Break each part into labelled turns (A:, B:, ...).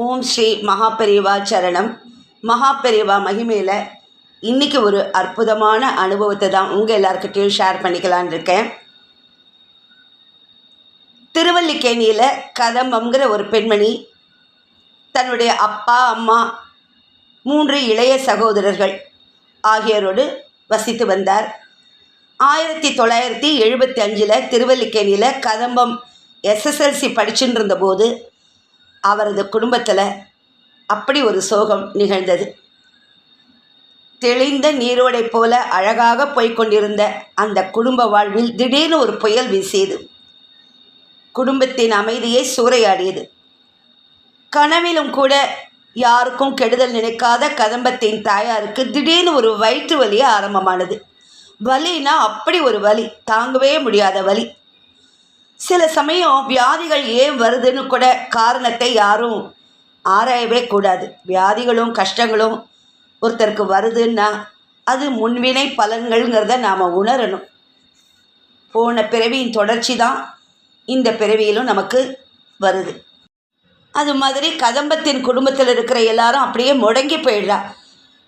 A: ஓம் ஸ்ரீ மகாபெரிவா சரணம். மகாபெரிவா மகிமையில் இன்றைக்கி ஒரு அற்புதமான அனுபவத்தை தான் உங்கள் எல்லாருக்கிட்டையும் ஷேர் பண்ணிக்கலான்னு இருக்கேன். திருவல்லிக்கேணியில் கதம்பம்ங்கிற ஒரு பெண்மணி தன்னுடைய அப்பா அம்மா மூன்று இளைய சகோதரர்கள் ஆகியோரோடு வசித்து வந்தார். ஆயிரத்தி தொள்ளாயிரத்தி எழுபத்தி அஞ்சில் திருவல்லிக்கேணியில் கதம்பம் எஸ்எஸ்எல்சி படிச்சுட்டு இருந்தபோது அவரது குடும்பத்தில் அப்படி ஒரு சோகம் நிகழ்ந்தது. தெளிந்த நீரோடை போல அழகாக போய்க்கொண்டிருந்த அந்த குடும்ப வாழ்வில் திடீர்னு ஒரு புயல் வீசியது. குடும்பத்தின் அமைதியை சூறையாடியது. கனவிலும் கூட யாருக்கும் கெடுதல் நினைக்காத கதம்பத்தின் தாயாருக்கு திடீர்னு ஒரு வயிற்று வலி ஆரம்பமானது. வலினா அப்படி ஒரு வலி தாங்கவே முடியாத வலி. சில சமயம் வியாதிகள் ஏன் வருதுன்னு கூட காரணத்தை யாரும் ஆராயவே கூடாது. வியாதிகளும் கஷ்டங்களும் ஒருத்தருக்கு வருதுன்னா அது முன்வினை பலன்கள்ங்கிறத நாம் உணரணும். போன பிறவியின் தொடர்ச்சி தான் இந்த பிறவியிலும் நமக்கு வருது. அது மாதிரி கதம்பத்தின் குடும்பத்தில் இருக்கிற எல்லாரும் அப்படியே முடங்கி போயிடுறா.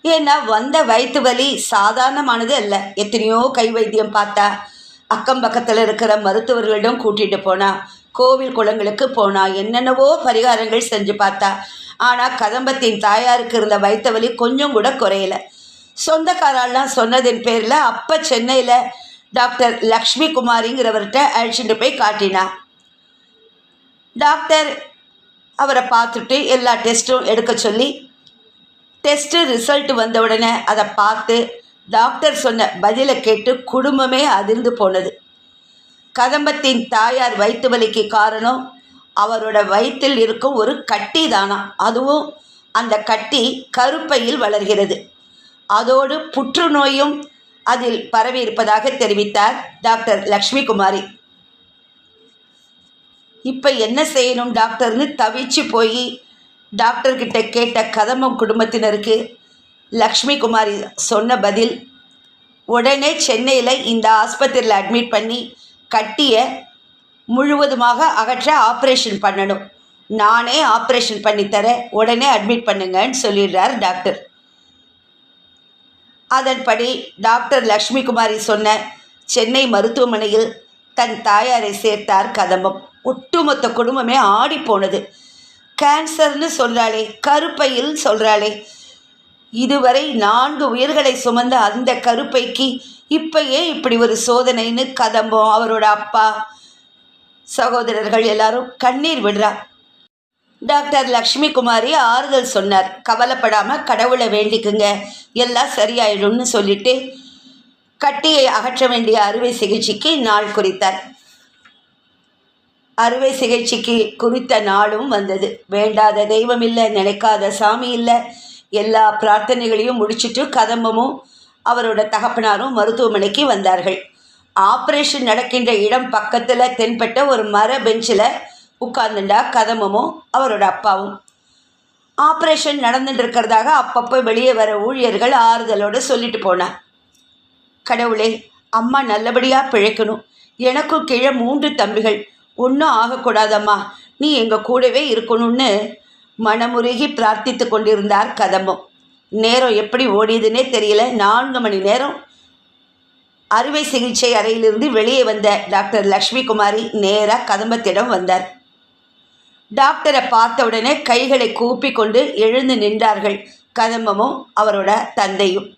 A: ஏன்னா வந்த வயிற்று வலி சாதாரணமானது அல்ல. எத்தனையோ கை வைத்தியம் பார்த்தா அக்கம் பக்கத்தில் இருக்கிற மருத்துவர்களிடம் கூட்டிகிட்டு போனா கோவில் குளங்களுக்கு போனா என்னென்னவோ பரிகாரங்கள் செஞ்சு பார்த்தா. ஆனால் கதம்பத்தின் தாயாருக்கு இருந்த வயிற்று வலி கொஞ்சம் கூட குறையல. சொந்தக்காரெல்லாம் சொன்னதின் பேரில் அப்போ சென்னையில் டாக்டர் லக்ஷ்மி குமாரிங்கிறவர்கிட்ட அழைச்சிட்டு போய் காட்டினா. டாக்டர் அவரை பார்த்துட்டு எல்லா டெஸ்ட்டும் எடுக்க சொல்லி டெஸ்ட்டு ரிசல்ட் வந்த உடனே அதை பார்த்து டாக்டர் சொன்ன பதிலை கேட்டு குடும்பமே அதிர்ந்து போனது. கதம்பத்தின் தாயார் வயிற்று வலிக்கு காரணம் அவரோட வயிற்றில் இருக்கும் ஒரு கட்டி தானா. அதுவும் அந்த கட்டி கருப்பையில் வளர்கிறது. அதோடு புற்றுநோயும் அதில் பரவி இருப்பதாக தெரிவித்தார் டாக்டர் லக்ஷ்மி குமாரி இப்போ என்ன செய்யணும் டாக்டர்னு தவிச்சு போய் டாக்டர்கிட்ட கேட்ட கதம்பம் குடும்பத்தினருக்கு லக்ஷ்மி குமாரி சொன்ன பதில் உடனே சென்னையில் இந்த ஆஸ்பத்திரியில் அட்மிட் பண்ணி கட்டிய முழுவதுமாக அகற்ற ஆப்ரேஷன் பண்ணணும். நானே ஆப்ரேஷன் பண்ணித்தரேன் உடனே அட்மிட் பண்ணுங்கன்னு சொல்லிடுறார் டாக்டர் அதன்படி டாக்டர் லக்ஷ்மி குமாரி சொன்ன சென்னை மருத்துவமனையில் தன் தாயாரை சேர்த்தார் கதம்பம். ஒட்டுமொத்த குடும்பமே ஆடி போனது கேன்சர்னு சொல்கிறாளே கருப்பையில் சொல்கிறாளே இதுவரை நான்கு உயிர்களை சுமந்த அந்த கருப்பைக்கு இப்பயே இப்படி ஒரு சோதனைன்னு கதம்பம் அவரோட அப்பா. சகோதரர்கள் எல்லாரும் கண்ணீர் விடுறா டாக்டர் லக்ஷ்மி குமாரி ஆறுதல் சொன்னார். கவலைப்படாமல் கடவுளை வேண்டிக்குங்க. எல்லாம் சரியாயிடும்னு சொல்லிட்டு கட்டியை அகற்ற வேண்டிய அறுவை சிகிச்சைக்கு நாள் குறித்தார். அறுவை சிகிச்சைக்கு குறித்த நாளும் வந்தது. வேண்டாத தெய்வம் இல்லை நினைக்காத சாமி இல்லை எல்லா பிரார்த்தனைகளையும் முடிச்சிட்டு கதம்பமும் அவரோட தகப்பனாரும் மருத்துவமனைக்கு வந்தார்கள். ஆப்ரேஷன் நடக்கின்ற இடம் பக்கத்தில் தென்பட்ட ஒரு மர பெஞ்சில் உட்கார்ந்துண்டா கதம்பமும் அவரோட அப்பாவும். ஆப்ரேஷன் நடந்துட்டு இருக்கிறதாக அப்பப்போ வெளியே வர ஊழியர்கள் ஆறுதலோடு சொல்லிட்டு போனார். கடவுளே அம்மா நல்லபடியாக பிழைக்கணும். எனக்கும் கீழே மூன்று தம்பிகள். ஒன்றும் ஆகக்கூடாதம்மா. நீ எங்கள் கூடவே இருக்கணும்னு மனமுருகி பிரார்த்தித்து கொண்டிருந்தார் கதம்பம் நேரம் எப்படி ஓடியதுன்னே தெரியல. நான்கு மணி நேரம். அறுவை சிகிச்சை அறையிலிருந்து வெளியே வந்த டாக்டர் லக்ஷ்மி குமாரி நேராக கதம்பத்திடம் வந்தார். டாக்டரை பார்த்த உடனே கைகளை கூப்பி கொண்டு எழுந்து நின்றார்கள் கதம்பமும் அவரோட தந்தையும்.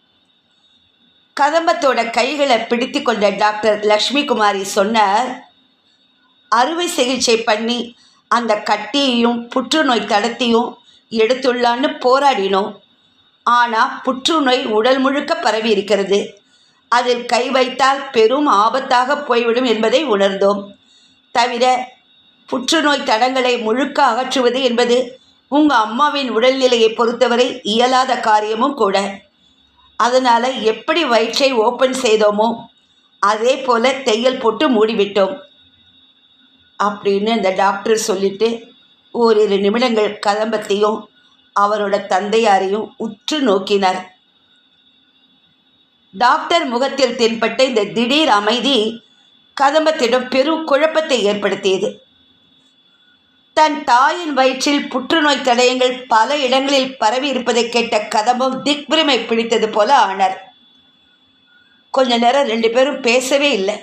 A: கதம்பத்தோட கைகளை பிடித்து கொண்ட டாக்டர் லக்ஷ்மி குமாரி சொன்னார் அறுவை சிகிச்சை பண்ணி அந்த கட்டியையும் புற்றுநோய் தடத்தையும் எடுத்துள்ளான்னு போராடினோம். ஆனால் புற்றுநோய் உடல் முழுக்க பரவி இருக்கிறது. அதில் கை வைத்தால் பெரும் ஆபத்தாக போய்விடும் என்பதை உணர்ந்தோம். தவிர புற்றுநோய் தடங்களை முழுக்க அகற்றுவது என்பது உங்கள் அம்மாவின் உடல்நிலையை பொறுத்தவரை இயலாத காரியமும் கூட. அதனால் எப்படி வயிற்றை ஓப்பன் செய்தோமோ அதே போல் தையல் போட்டு மூடிவிட்டோம். அப்படின்னு அந்த டாக்டர் சொல்லிட்டு ஓரிரு நிமிடங்கள் கதம்பத்தையும் அவரோட தந்தையாரையும் உற்று நோக்கினார். டாக்டர் முகத்தில் தென்பட்ட இந்த திடீர் அமைதி கதம்பத்திடம் பெரும் குழப்பத்தை ஏற்படுத்தியது. தன் தாயின் வயிற்றில் புற்றுநோய் தடயங்கள் பல இடங்களில் பரவி இருப்பதை கேட்ட கதம்பம் திக்பிரமை பிடித்தது போல ஆனார். கொஞ்ச நேரம் ரெண்டு பேரும் பேசவே இல்லை.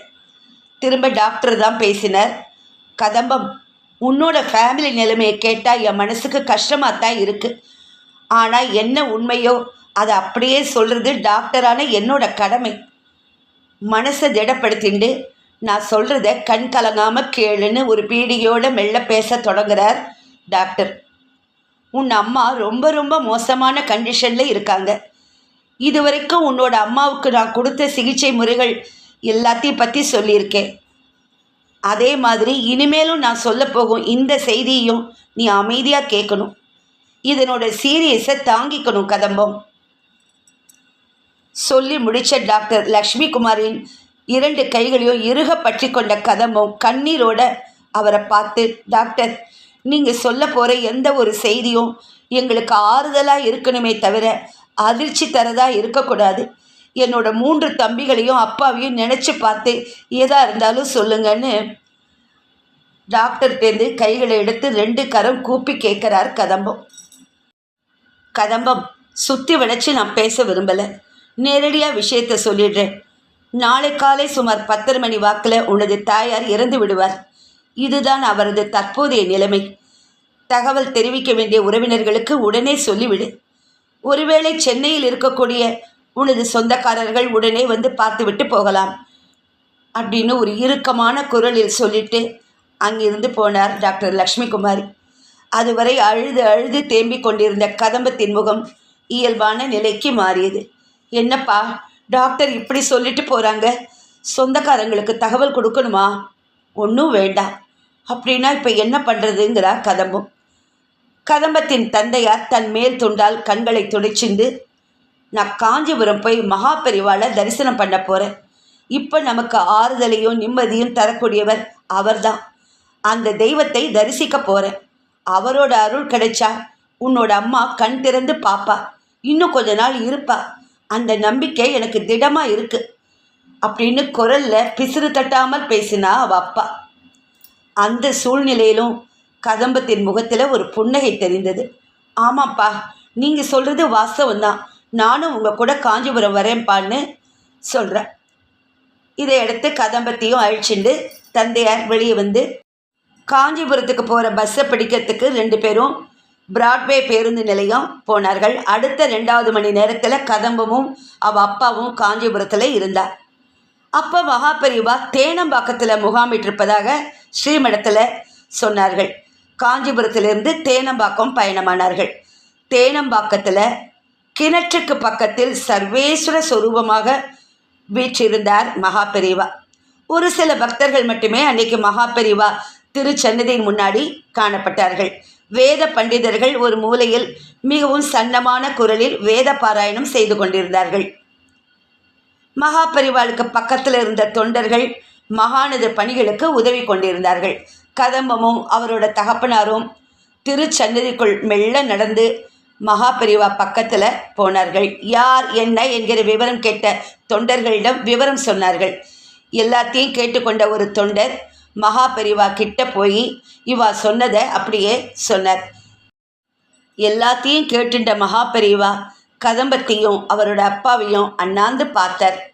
A: திரும்ப டாக்டர் தான் பேசினார். கதம்பம். உன்னோட ஃபேமிலி நிலைமையை கேட்டால் என் மனசுக்கு கஷ்டமாக தான் இருக்குது ஆனால் என்ன உண்மையோ அதை அப்படியே சொல்கிறது டாக்டரான என்னோட கடமை. மனசை திடப்படுத்திண்டு நான் சொல்கிறத கண் கலங்காமல் கேளுன்னு ஒரு பீடியோடு மெல்ல பேச தொடங்குறார் டாக்டர். உன் அம்மா ரொம்ப ரொம்ப மோசமான கண்டிஷனில் இருக்காங்க. இதுவரைக்கும் உன்னோட அம்மாவுக்கு நான் கொடுத்த சிகிச்சை முறைகள் எல்லாத்தையும் பற்றி சொல்லியிருக்கேன். அதே மாதிரி இனிமேலும் நான் சொல்ல போகும் இந்த செய்தியையும் நீ அமைதியாக கேட்கணும். இதனோட சீரியஸை தாங்கிக்கணும் கதம்பம். சொல்லி முடித்த டாக்டர் லக்ஷ்மி குமாரின் இரண்டு கைகளையும் இறுக பற்றி கொண்ட கதம்பம் கண்ணீரோட அவரை பார்த்து டாக்டர் நீங்கள் சொல்ல போகிற எந்த ஒரு செய்தியும் எங்களுக்கு ஆறுதலாக இருக்கணுமே தவிர அதிர்ச்சி தரதாக இருக்கக்கூடாது. என்னோட மூன்று தம்பிகளையும் அப்பாவையும் நினச்சி பார்த்து எதாக இருந்தாலும் சொல்லுங்கன்னு டாக்டர்கிட்டேருந்து கைகளை எடுத்து ரெண்டு கரம் கூப்பி கேட்குறார் கதம்பம். கதம்பம் சுற்றி வளைச்சி நான் பேச விரும்பலை. நேரடியாக விஷயத்த சொல்லிடுறேன். நாளை காலை சுமார் பத்தரை மணி வாக்கில் உனது தாயார் இறந்து விடுவார். இதுதான் அவரது தற்போதைய நிலைமை. தகவல் தெரிவிக்க வேண்டிய உறவினர்களுக்கு உடனே சொல்லிவிடு. ஒருவேளை சென்னையில் இருக்கக்கூடிய உனது சொந்தக்காரர்கள் உடனே வந்து பார்த்துவிட்டு போகலாம் அப்படின்னு ஒரு இறுக்கமான குரலில் சொல்லிட்டு அங்கிருந்து போனார் டாக்டர் லக்ஷ்மி குமாரி அதுவரை அழுது அழுது தேம்பிக் கொண்டிருந்த கதம்பத்தின் முகம் இயல்பான நிலைக்கு மாறியது. என்னப்பா டாக்டர் இப்படி சொல்லிட்டு போகிறாங்க சொந்தக்காரங்களுக்கு தகவல் கொடுக்கணுமா? ஒன்றும் வேண்டாம். அப்படின்னா இப்போ என்ன பண்ணுறதுங்கிறா கதம்பம். கதம்பத்தின் தந்தையார் தன் மேல் துண்டால் கண்களை துடைச்சிந்து நான் காஞ்சிபுரம் போய் மகாபெரிவாளை தரிசனம் பண்ண போகிறேன் இப்போ நமக்கு ஆறுதலையும் நிம்மதியும் தரக்கூடியவர் அவர்தான். அந்த தெய்வத்தை தரிசிக்க போகிறேன் அவரோட அருள் கிடைச்சா உன்னோட அம்மா கண் திறந்து பாப்பா. இன்னும் கொஞ்ச நாள் இருப்பா. அந்த நம்பிக்கை எனக்கு திடமாக இருக்கு. அப்படின்னு குரலில் பிசிறு தட்டாமல் பேசினா அவ அப்பா. அந்த சூழ்நிலையிலும் கதம்பத்தின் முகத்தில் ஒரு புன்னகை தெரிந்தது. ஆமாப்பா நீங்கள் சொல்கிறது வாஸ்தவம்தான். நானும் உங்கள் கூட காஞ்சிபுரம் வரேன்ப்பான்னு சொல்கிறேன் இதை எடுத்து கதம்பத்தையும் அழிச்சுண்டு தந்தையார் வெளியே வந்து காஞ்சிபுரத்துக்கு போகிற பஸ்ஸை பிடிக்கிறதுக்கு ரெண்டு பேரும் பிராட்வே பேருந்து நிலையம் போனார்கள். அடுத்த ரெண்டாவது மணி நேரத்தில் கதம்பமும் அவள் அப்பாவும் காஞ்சிபுரத்தில் இருந்தார். அப்போ மகாபெரிவா தேனம்பாக்கத்தில் முகாமிட்டிருப்பதாக ஸ்ரீமடத்தில் சொன்னார்கள். காஞ்சிபுரத்திலிருந்து தேனம்பாக்கம் பயணமானார்கள். தேனம்பாக்கத்தில் கிணற்றுக்கு பக்கத்தில் சர்வேஸ்வர சொரூபமாக வீற்றிருந்தார் மகாபெரிவா. ஒரு சில பக்தர்கள் மட்டுமே அன்னைக்கு மகாபெரிவா திருச்சன்னதியின் முன்னாடி காணப்பட்டார்கள். வேத பண்டிதர்கள் ஒரு மூலையில் மிகவும் சன்னமான குரலில் வேத பாராயணம் செய்து கொண்டிருந்தார்கள். மகாபரிவாளுக்கு பக்கத்தில் இருந்த தொண்டர்கள் மகானது பணிகளுக்கு உதவி கொண்டிருந்தார்கள். கதம்பமும் அவரோட தகப்பனாரும் திருச்சன்னதிக்குள் மெல்ல நடந்து மகாபரிவா பக்கத்தில் போனார்கள். யார் என்ன? என்கிற விவரம் கேட்ட தொண்டர்களிடம் விவரம் சொன்னார்கள். எல்லாத்தையும் கேட்டுக்கொண்ட ஒரு தொண்டர் மகாபரிவா கிட்ட போய் இவா சொன்னதை அப்படியே சொன்னார். எல்லாத்தையும் கேட்டுண்ட மகாபெரிவா கதம்பத்தையும் அவரோட அப்பாவையும் அண்ணாந்து பார்த்தார்.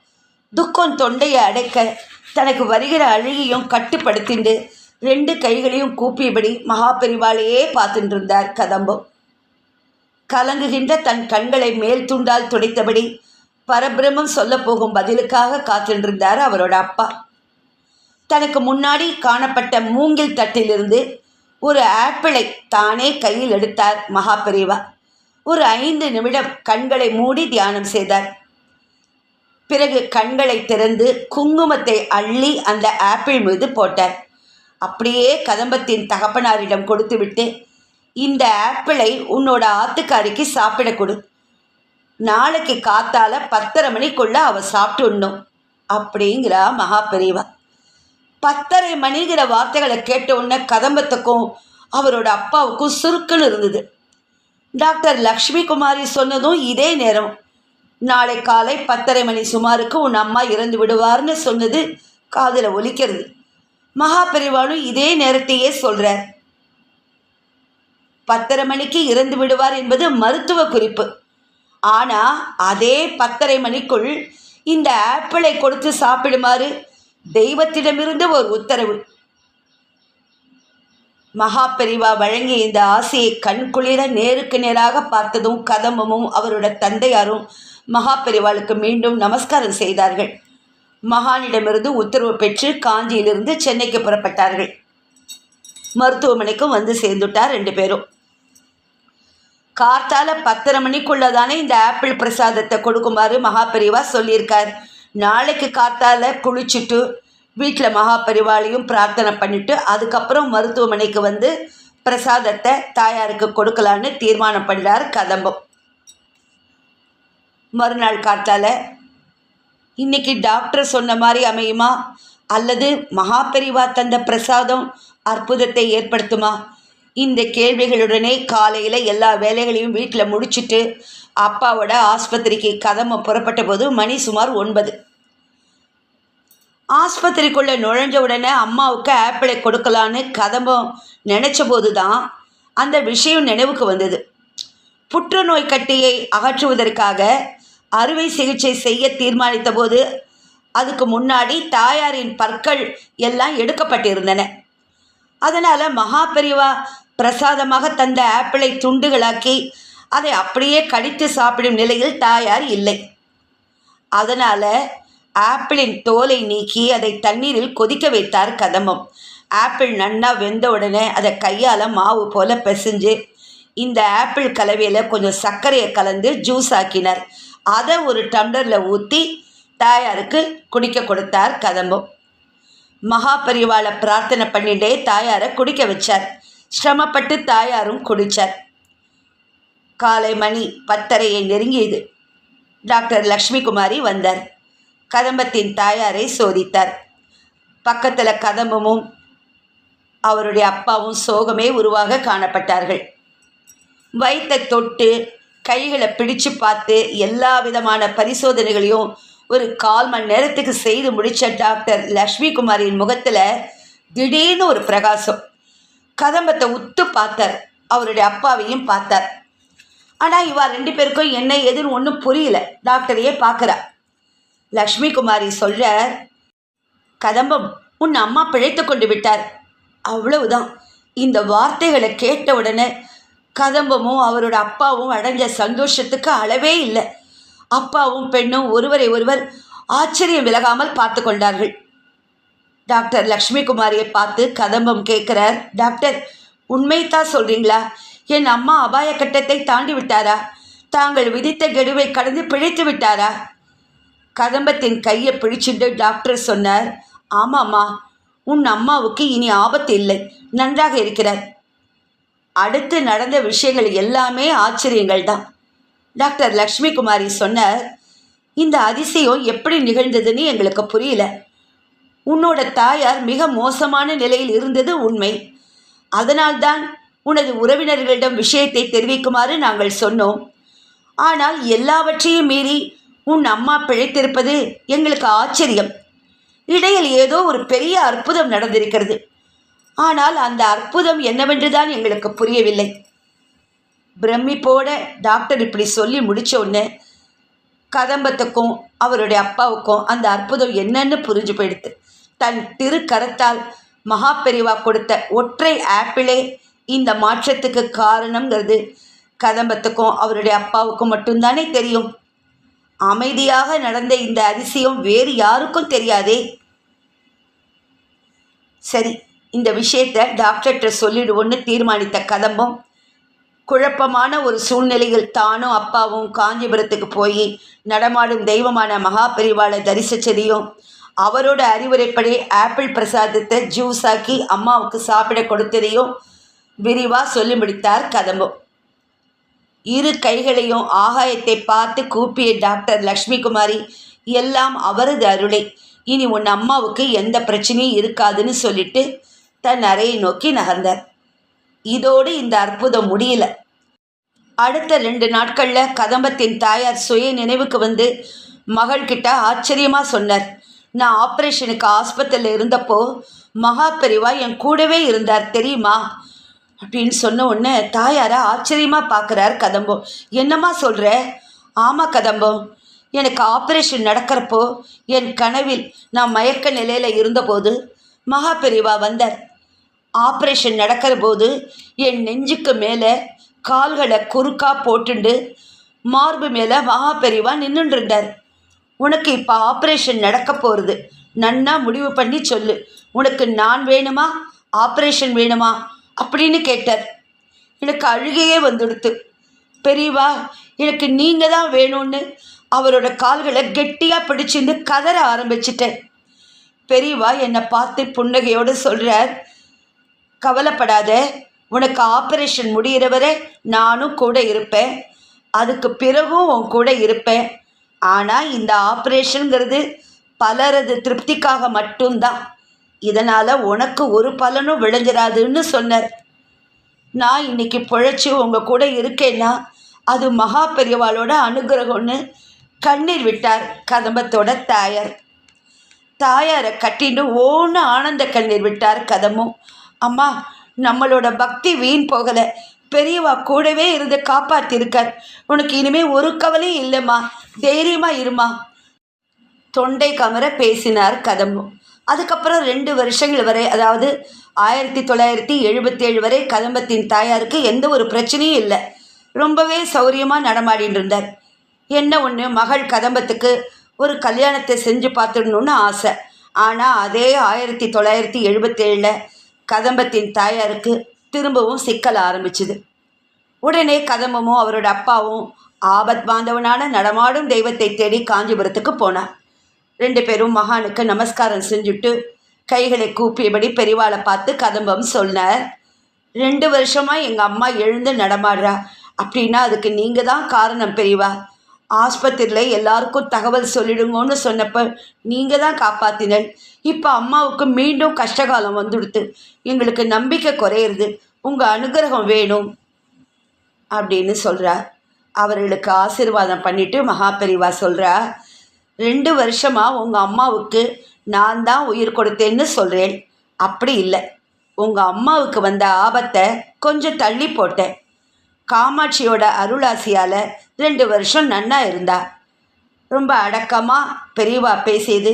A: துக்கம் தொண்டையை அடைக்க தனக்கு வருகிற அழுகையும் கட்டுப்படுத்திண்டு ரெண்டு கைகளையும் கூப்பியபடி மகாபெரிவாளையே பார்த்துட்டு இருந்தார் கதம்பம். கலங்குகின்ற தன் கண்களை மேல் துண்டால் துடைத்தபடி பரபிரமம் சொல்ல போகும் பதிலுக்காக காத்திருந்தார் அவரோட அப்பா. தனக்கு முன்னாடி காணப்பட்ட மூங்கில் தட்டிலிருந்து ஒரு ஆப்பிளை தானே கையில் எடுத்தார் மகாபெரிவா. ஒரு ஐந்து நிமிடம் கண்களை மூடி தியானம் செய்தார். பிறகு கண்களை திறந்து குங்குமத்தை அள்ளி அந்த ஆப்பிள் மீது போட்டார். அப்படியே கதம்பத்தின் தகப்பனாரிடம் கொடுத்துவிட்டு இந்த ஆப்பிளை உன்னோட ஆத்துக்காரிக்கு சாப்பிட கொடு. நாளைக்கு காத்தால பத்தரை மணிக்குள்ள அவ சாப்பிட்டுடணும் அப்படிங்கிறா மகாபெரிவா பத்தரை மணிங்கிற வார்த்தைகளை கேட்ட உடனே கதம்பத்துக்கும் அவரோட அப்பாவுக்கும் சுருக்குன்னு இருந்தது. டாக்டர் லக்ஷ்மி குமாரி சொன்னதும் இதே நேரம். நாளை காலை பத்தரை மணி சுமாருக்கு உன் அம்மா இறந்து விடுவார்னு சொன்னது காதில் ஒலிக்கிறது. மகா பெரிவாலும் இதே நேரத்தையே சொல்கிறார் பத்தரை மணிக்கு இறந்து விடுவார் என்பது மருத்துவ குறிப்பு. ஆனால் அதே பத்தரை மணிக்குள் இந்த ஆப்பிளை கொடுத்து சாப்பிடுமாறு தெய்வத்திடமிருந்து ஒரு உத்தரவு. மகா பெரிவா வழங்கிய இந்த ஆசையை கண்குளிர நேருக்கு நேராக பார்த்ததும் கதம்பமும் அவரோட தந்தையாரும் மகா பெரிவாளுக்கு மீண்டும் நமஸ்காரம் செய்தார்கள். மகானிடமிருந்து உத்தரவு பெற்று காஞ்சியிலிருந்து சென்னைக்கு புறப்பட்டார்கள். மருத்துவமனைக்கும் வந்து சேர்ந்துட்டார் ரெண்டு பேரும். கார்த்தால பத்தரை மணிக்குள்ளே தானே இந்த ஆப்பிள் பிரசாதத்தை கொடுக்குமாறு மகாபெரிவா சொல்லியிருக்கார். நாளைக்கு கார்த்தால குளிச்சுட்டு வீட்டில் மகாபெரிவாளையும் பிரார்த்தனை பண்ணிட்டு அதுக்கப்புறம் மருத்துவமனைக்கு வந்து பிரசாதத்தை தாயாருக்கு கொடுக்கலான்னு தீர்மானம் பண்ணுறார் கதம்பம். மறுநாள் கார்த்தால இன்னைக்கு டாக்டர் சொன்ன மாதிரி அமையுமா? அல்லது மகாபெரிவா தந்த பிரசாதம் அற்புதத்தை ஏற்படுத்துமா? இந்த கேள்விகளுடனே காலையில் எல்லா வேலைகளையும் வீட்டில் முடிச்சிட்டு அப்பாவோட ஆஸ்பத்திரிக்கு கதமை புறப்பட்ட போது மணி சுமார் ஒன்பது. ஆஸ்பத்திரிக்குள்ளே நுழைஞ்ச உடனே அம்மாவுக்கு ஆப்பிளை கொடுக்கலான்னு கதம்பம் நினச்ச போது தான் அந்த விஷயம் நினைவுக்கு வந்தது. புற்றுநோய் கட்டியை அகற்றுவதற்காக அறுவை சிகிச்சை செய்ய தீர்மானித்த போது அதுக்கு முன்னாடி தாயாரின் பற்கள் எல்லாம் எடுக்கப்பட்டிருந்தன. அதனால் மகாபெரிவா பிரசாதமாக தந்த ஆப்பிளை துண்டுகளாக்கி அதை அப்படியே கடித்து சாப்பிடும் நிலையில் தாயார் இல்லை. அதனால் ஆப்பிளின் தோலை நீக்கி அதை தண்ணீரில் கொதிக்க வைத்தார் கதம்பம் ஆப்பிள் நன்னா வெந்த உடனே அதை கையால் மாவு போல பிசைஞ்சு இந்த ஆப்பிள் கலவையில் கொஞ்சம் சர்க்கரையை கலந்து ஜூஸ் ஆக்கினார். அதை ஒரு டம்ளரில் ஊற்றி தாயாருக்கு குடிக்க கொடுத்தார் கதம்பம் மகாபரிவாளை பிரார்த்தனை பண்ணிட்டே தாயாரை குடிக்க வச்சார். சிரமப்பட்டு தாயாரும் குடித்தார் காலை மணி பத்தரையை நெருங்கியது. டாக்டர் லக்ஷ்மி குமாரி வந்தார். கதம்பத்தின் தாயாரை சோதித்தார். பக்கத்தில் கதம்பமும் அவருடைய அப்பாவும் சோகமே உருவாக காணப்பட்டார்கள். வயிற்றை தொட்டு கைகளை பிடிச்சு பார்த்து எல்லா விதமான பரிசோதனைகளையும் ஒரு கால் மணி நேரத்துக்கு செய்து முடித்த டாக்டர் லக்ஷ்மி குமாரின் முகத்தில் திடீர்னு ஒரு பிரகாசம். கதம்பத்தை உத்து பார்த்தார். அவருடைய அப்பாவையும் பார்த்தார். ஆனால் இவா ரெண்டு பேருக்கும் என்ன எதுன்னு ஒன்றும் புரியல. டாக்டரையே பார்க்குறா லக்ஷ்மி குமாரி சொல்ற கதம்பம் உன் அம்மா பிழைத்து கொண்டு விட்டார். அவ்வளவுதான். இந்த வார்த்தைகளை கேட்ட உடனே கதம்பமும் அவரோட அப்பாவும் அடைஞ்ச சந்தோஷத்துக்கு அளவே இல்லை. அப்பாவும் பெண்ணும் ஒருவரை ஒருவர் ஆச்சரியம் விலகாமல் பார்த்து கொண்டார்கள். டாக்டர் லக்ஷ்மி குமாரியை பார்த்து கதம்பம் கேட்குறார். டாக்டர் உண்மைத்தான் சொல்கிறீங்களா என் அம்மா அபாய கட்டத்தை தாண்டி விட்டாரா? தாங்கள் விதித்த கெடுவை கடந்து பிழைத்து விட்டாரா? கதம்பத்தின் கையை பிடிச்சிட்டு டாக்டர் சொன்னார். ஆமாம்மா உன் அம்மாவுக்கு இனி ஆபத்து இல்லை. நன்றாக இருக்கிறார். அடுத்து நடந்த விஷயங்கள் எல்லாமே ஆச்சரியங்கள் தான். டாக்டர் லக்ஷ்மி குமாரி சொன்னார். இந்த அதிசயம் எப்படி நிகழ்ந்ததுன்னு எங்களுக்கு புரியல. உன்னோட தாயார் மிக மோசமான நிலையில் இருந்தது உண்மை. அதனால்தான் உனது உறவினர்களிடம் விஷயத்தை தெரிவிக்குமாறு நாங்கள் சொன்னோம். ஆனால் எல்லாவற்றையும் மீறி உன் அம்மா பிழைத்திருப்பது எங்களுக்கு ஆச்சரியம். இடையில் ஏதோ ஒரு பெரிய அற்புதம் நடந்திருக்கிறது. ஆனால் அந்த அற்புதம் என்னவென்றுதான் எங்களுக்கு புரியவில்லை. பிரமிப்போட டாக்டர் இப்படி சொல்லி முடிச்ச உடனே கதம்பத்துக்கும் அவருடைய அப்பாவுக்கும் அந்த அற்புதம் என்னன்னு புரிஞ்சு போயிடுது தன் திருக்கரத்தால் மகாபெரிவா கொடுத்த ஒற்றை ஆப்பிளே இந்த மாற்றத்துக்கு காரணங்கிறது கதம்பத்துக்கும் அவருடைய அப்பாவுக்கும் மட்டும்தானே தெரியும். அமைதியாக நடந்த இந்த அதிசயம் வேறு யாருக்கும் தெரியாதே. சரி இந்த விஷயத்தை டாக்டர்கிட்ட சொல்லிடுவோன்னு தீர்மானித்த கதம்பம் குழப்பமான ஒரு சூழ்நிலையில் தானும் அப்பாவும் காஞ்சிபுரத்துக்கு போய் நடமாடும் தெய்வமான மகாபெரிவாளை தரிசிச்சதையும் அவரோட அறிவுரைப்படி ஆப்பிள் பிரசாதத்தை ஜூஸ் ஆக்கி அம்மாவுக்கு சாப்பிட கொடுத்ததையும் விரிவாக சொல்லி முடித்தார் கதம்பம் இரு கைகளையும் ஆகாயத்தை பார்த்து கூப்பிய டாக்டர் லக்ஷ்மி குமாரி எல்லாம் அவரது அருளை. இனி உன் அம்மாவுக்கு எந்த பிரச்சனையும் இருக்காதுன்னு சொல்லிட்டு தன் அறையை நோக்கி நகர்ந்தார். இதோடு இந்த அற்புதம் முடியல. அடுத்த ரெண்டு நாட்களில் கதம்பத்தின் தாயார் சுய நினைவுக்கு வந்து மகள்கிட்ட ஆச்சரியமாக சொன்னார். நான் ஆப்ரேஷனுக்கு ஆஸ்பத்திரியில் இருந்தப்போ மகா பெரிவா என் கூடவே இருந்தார் தெரியுமா? அப்படின்னு சொன்ன உடனே தாயாரை ஆச்சரியமாக பார்க்குறார் கதம்பம் என்னம்மா சொல்கிற ஆமாம் கதம்பம் எனக்கு ஆப்ரேஷன் நடக்கிறப்போ என் கனவில் நான் மயக்க நிலையில் இருந்தபோது மகா பெரிவா வந்தார். ஆப்ரேஷன் நடக்கிற போது என் நெஞ்சுக்கு மேலே கால்களை குறுக்கா போட்டுண்டு மார்பு மேலே மகா பெரிவா நின்றுட்டு இருந்தார். உனக்கு இப்போ ஆப்ரேஷன் நடக்க போகிறது நன்னா முடிவு பண்ணி சொல்லு. உனக்கு நான் வேணுமா? ஆப்ரேஷன் வேணுமா? அப்படின்னு கேட்டார். எனக்கு அழுகையே வந்துடுத்து. பெரியவா எனக்கு நீங்கள் தான் வேணும்னு அவரோட கால்களை கெட்டியாக பிடிச்சிருந்து கதற ஆரம்பிச்சிட்டேன். பெரியவா என்னை பார்த்து புன்னகையோடு சொல்கிறார் கவலைப்படாத உனக்கு ஆப்ரேஷன் முடிகிறவரை நானும் கூட இருப்பேன். அதுக்கு பிறகும் உன் கூட இருப்பேன். ஆனால் இந்த ஆப்ரேஷனுங்கிறது பலரது திருப்திக்காக மட்டும்தான். இதனால் உனக்கு ஒரு பலனும் விளைஞ்சிடாதுன்னு சொன்னார். நான் இன்னைக்கு பிழைச்சி உங்கள் கூட இருக்கேன்னா அது மகா பெரியவாளோட அனுகிரகம்னு கண்ணீர் விட்டார் கதம்பத்தோட தாயார். தாயாரை கட்டின்னு ஓன்னு ஆனந்த கண்ணீர் விட்டார் கதமும் அம்மா நம்மளோட பக்தி வீண் போகலை. பெரியவா கூடவே இருந்து காப்பாத்திருக்கார். உனக்கு இனிமே ஒரு கவலையும் இல்லைம்மா. தைரியமா இருமா. தொண்டை கமர பேசினார் கதம்பம் அதுக்கப்புறம் ரெண்டு வருஷங்கள் வரை அதாவது ஆயிரத்தி தொள்ளாயிரத்தி எழுபத்தேழு வரை கதம்பத்தின் தாயாருக்கு எந்த ஒரு பிரச்சனையும் இல்லை. ரொம்பவே சௌரியமாக நடமாடின்னு இருந்தார். என்ன ஒன்று மகள் கதம்பத்துக்கு ஒரு கல்யாணத்தை செஞ்சு பார்த்துடணும்னு ஆசை. ஆனால் அதே ஆயிரத்தி தொள்ளாயிரத்தி எழுபத்தேழில் கதம்பத்தின் தாயாருக்கு திரும்பவும் சிக்கல் ஆரம்பிச்சுது. உடனே கதம்பமும் அவரோட அப்பாவும் ஆபத் பாந்தவனான நடமாடும் தெய்வத்தை தேடி காஞ்சிபுரத்துக்கு போனார். ரெண்டு பேரும் மகானுக்கு நமஸ்காரம் செஞ்சுட்டு கைகளை கூப்பியபடி பெரிவாளை பார்த்து கதம்பம் சொன்னார் ரெண்டு வருஷமாக எங்கள் அம்மா எழுந்து நடமாடுறா. அப்படின்னா அதுக்கு நீங்கள் தான் காரணம் பெரியவா. ஆஸ்பத்திரியில் எல்லாருக்கும் தகவல் சொல்லிடுங்கன்னு சொன்னப்போ நீங்கள் தான் காப்பாத்தினல் இப்போ அம்மாவுக்கு மீண்டும் கஷ்டகாலம் வந்துடுத்து எங்களுக்கு நம்பிக்கை குறையிறது. உங்கள் அனுகிரகம் வேணும் அப்படின்னு சொல்கிறார் அவர்களுக்கு ஆசீர்வாதம் பண்ணிவிட்டு மகாபெரிவா சொல்கிறா ரெண்டு வருஷமாக உங்கள் அம்மாவுக்கு நான் தான் உயிர் கொடுத்தேன்னு சொல்கிறேன் அப்படி இல்லை. உங்கள் அம்மாவுக்கு வந்த ஆபத்தை கொஞ்சம் தள்ளி போட்டேன். காமாட்சியோட அருளாசியால் ரெண்டு வருஷம் நன்னா இருந்தா. ரொம்ப அடக்கமாக பெரியவா பேசியது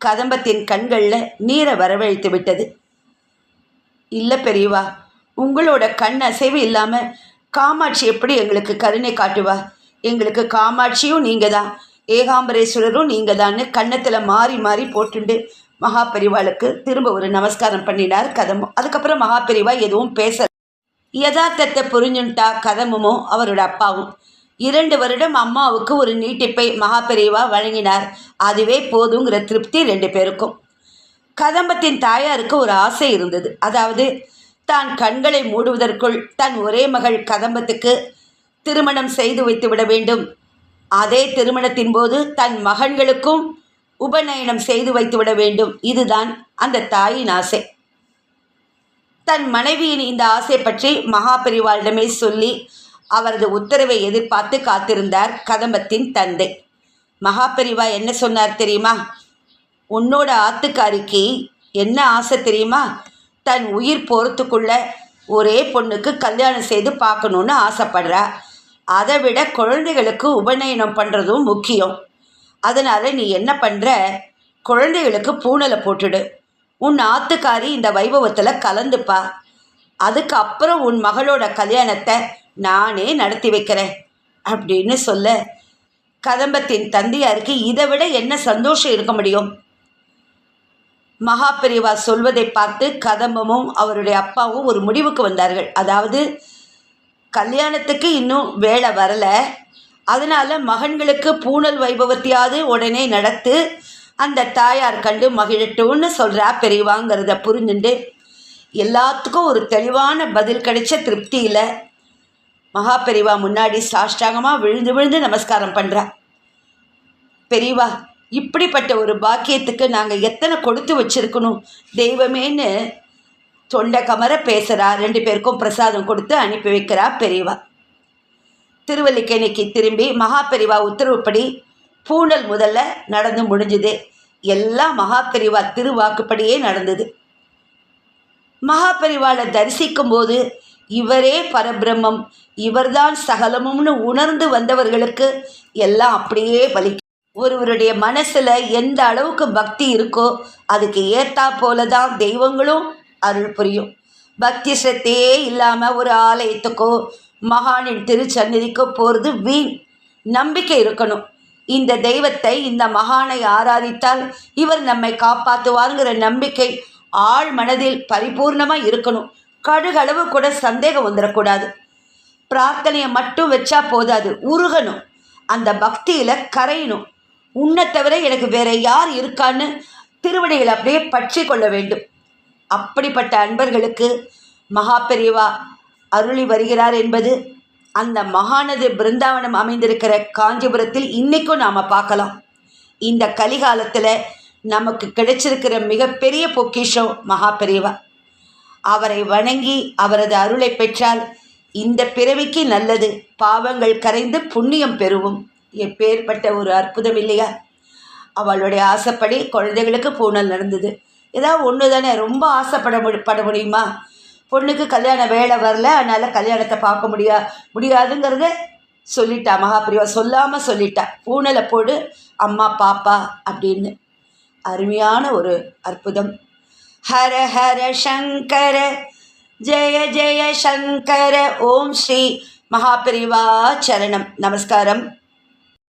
A: கதம்பத்தின் கண்களில் நீரை வரவழைத்து விட்டது. இல்லை பெரியவா உங்களோட கண் அசைவு இல்லாமல் காமாட்சி எப்படி எங்களுக்கு கருணை காட்டுவா? எங்களுக்கு காமாட்சியும் நீங்கள் தான் ஏகாம்பரேஸ்வரரும் நீங்கள் தான்னு கன்னத்தில் மாறி மாறி போட்டுண்டு மகாபெரிவாளுக்கு திரும்ப ஒரு நமஸ்காரம் பண்ணினார் கதம்பம். அதுக்கப்புறம் மகாபெரிவா எதுவும் பேச யதார்த்தத்தை புரிஞ்சுட்டா கதமும் அவரோட அப்பாவும். இரண்டு வருடம் அம்மாவுக்கு ஒரு நீட்டிப்பை மகாபெரிவா வழங்கினார். அதுவே போதுங்கிற திருப்தி ரெண்டு பேருக்கும். கதம்பத்தின் தாயாருக்கு ஒரு ஆசை இருந்தது. அதாவது தான் கண்களை மூடுவதற்குள் தன் ஒரே மகள் கதம்பத்துக்கு திருமணம் செய்து வைத்து விட வேண்டும். அதே திருமணத்தின் போது தன் மகன்களுக்கும் உபநயனம் செய்து வைத்து விட வேண்டும். இதுதான் அந்த தாயின் ஆசை. தன் மனைவியின் இந்த ஆசை பற்றி மகாபெரிவாளிடமே சொல்லி அவரது உத்தரவை எதிர்பார்த்து காத்திருந்தார் கதம்பத்தின் தந்தை. மகாபெரிவா என்ன சொன்னார் தெரியுமா? உன்னோட ஆத்துக்காரிக்கு என்ன ஆசை தெரியுமா? தன் உயிர் போகிறதுக்குள்ள ஒரே பொண்ணுக்கு கல்யாணம் செய்து பார்க்கணுன்னு ஆசைப்படுறா. அதை விட குழந்தைகளுக்கு உபநயனம் பண்ணுறதும் முக்கியம். அதனால் நீ என்ன பண்ணுற குழந்தைகளுக்கு பூனலை போட்டுடு. உன் ஆத்துக்காரி இந்த வைபவத்தில் கலந்துப்பா. அதுக்கு அப்புறம் உன் மகளோட கல்யாணத்தை நானே நடத்தி வைக்கிறேன் அப்படின்னு சொல்ல கதம்பத்தின் தந்தையாருக்கு இதை விட என்ன சந்தோஷம் இருக்க முடியும்? மகாபெரிவா சொல்வதை பார்த்து கதம்பமும் அவருடைய அப்பாவும் ஒரு முடிவுக்கு வந்தார்கள். அதாவது கல்யாணத்துக்கு இன்னும் வேலை வரலை. அதனால் மகன்களுக்கு பூணல் வைபவத்தையாவது உடனே நடத்து அந்த தாயார் கண்டு மகிழட்டும்னு சொல்கிறா பெரியவாங்கிறத புரிஞ்சுண்டு. எல்லாத்துக்கும் ஒரு தெளிவான பதில் கிடைச்ச திருப்தியில் மகா பெரியவா முன்னாடி சாஷ்டாங்கமாக விழுந்து விழுந்து நமஸ்காரம் பண்ணுறா பெரியவா இப்படிப்பட்ட ஒரு பாக்கியத்துக்கு நாங்கள் எத்தனை கொடுத்து வச்சிருக்கணும்? தெய்வமேன்னு தொண்டை கமர பேசுகிறா ரெண்டு பேருக்கும் பிரசாதம் கொடுத்து அனுப்பி வைக்கிறா பெரியவா. திருவல்லிக்கேணிக்கு திரும்பி மகா பெரியவா உத்தரவுப்படி பூணல் முதல்ல நடந்து முடிஞ்சுது. எல்லாம் மகாபெரிவா திருவாக்குப்படியே நடந்தது. மகாபெரிவாளை தரிசிக்கும் போது இவரே பரபிரம்மம் இவர்தான் சகலமும்னு உணர்ந்து வந்தவர்களுக்கு எல்லாம் அப்படியே பலிக்கும் ஒருவருடைய மனசில் எந்த அளவுக்கு பக்தி இருக்கோ அதுக்கு ஏத்தா போல தான் தெய்வங்களும் அருள் புரியும். பக்தி சக்தியே இல்லாமல் ஒரு ஆலயத்துக்கோ மகானின் திருச்சந்நிதிக்கோ போகிறது வீண். நம்பிக்கை இருக்கணும். இந்த தெய்வத்தை இந்த மகானை ஆராதித்தால் இவர் நம்மை காப்பாற்றுவாருங்கிற நம்பிக்கை ஆழ் மனதில் பரிபூர்ணமாக இருக்கணும். கடுகளவு கூட சந்தேகம் வந்துடக்கூடாது. பிரார்த்தனையை மட்டும் வச்சா போதாது. உருகணும். அந்த பக்தியில் கரையணும். உன்னை தவிர எனக்கு வேற யார் இருக்கான்னு திருவடிகள் அப்படியே பற்றி கொள்ள வேண்டும். அப்படிப்பட்ட அன்பர்களுக்கு மகா பெரியவா அருளி வருகிறார் என்பது அந்த மகானது பிருந்தாவனம் அமைந்திருக்கிற காஞ்சிபுரத்தில் இன்றைக்கும் நாம் பார்க்கலாம். இந்த கலிகாலத்தில் நமக்கு கிடைச்சிருக்கிற மிகப்பெரிய பொக்கிஷம் மகாபெரியவா. அவரை வணங்கி அவரது அருளை பெற்றால் இந்த பிறவிக்கு நல்லது. பாவங்கள் கரைந்து புண்ணியம் பெறுவோம். எப்பேற்பட்ட ஒரு அற்புதம் இல்லையா? அவளுடைய ஆசைப்படி குழந்தைகளுக்கு பூனல் நடந்தது. ஏதாவது ஒன்று தானே ரொம்ப ஆசைப்பட பட முடியுமா? பொண்ணுக்கு கல்யாண வேலை வரல அதனால் கல்யாணத்தை பார்க்க முடியா முடியாதுங்கிறத சொல்லிட்டா மகாபிரிவா சொல்லாமல் சொல்லிட்டா. பூனலை போடு அம்மா பாப்பா அப்படின்னு. அருமையான ஒரு அற்புதம். ஹர ஹர சங்கர. ஜெய ஜெய சங்கர. ஓம் ஸ்ரீ மகாபிரிவா சரணம். நமஸ்காரம்.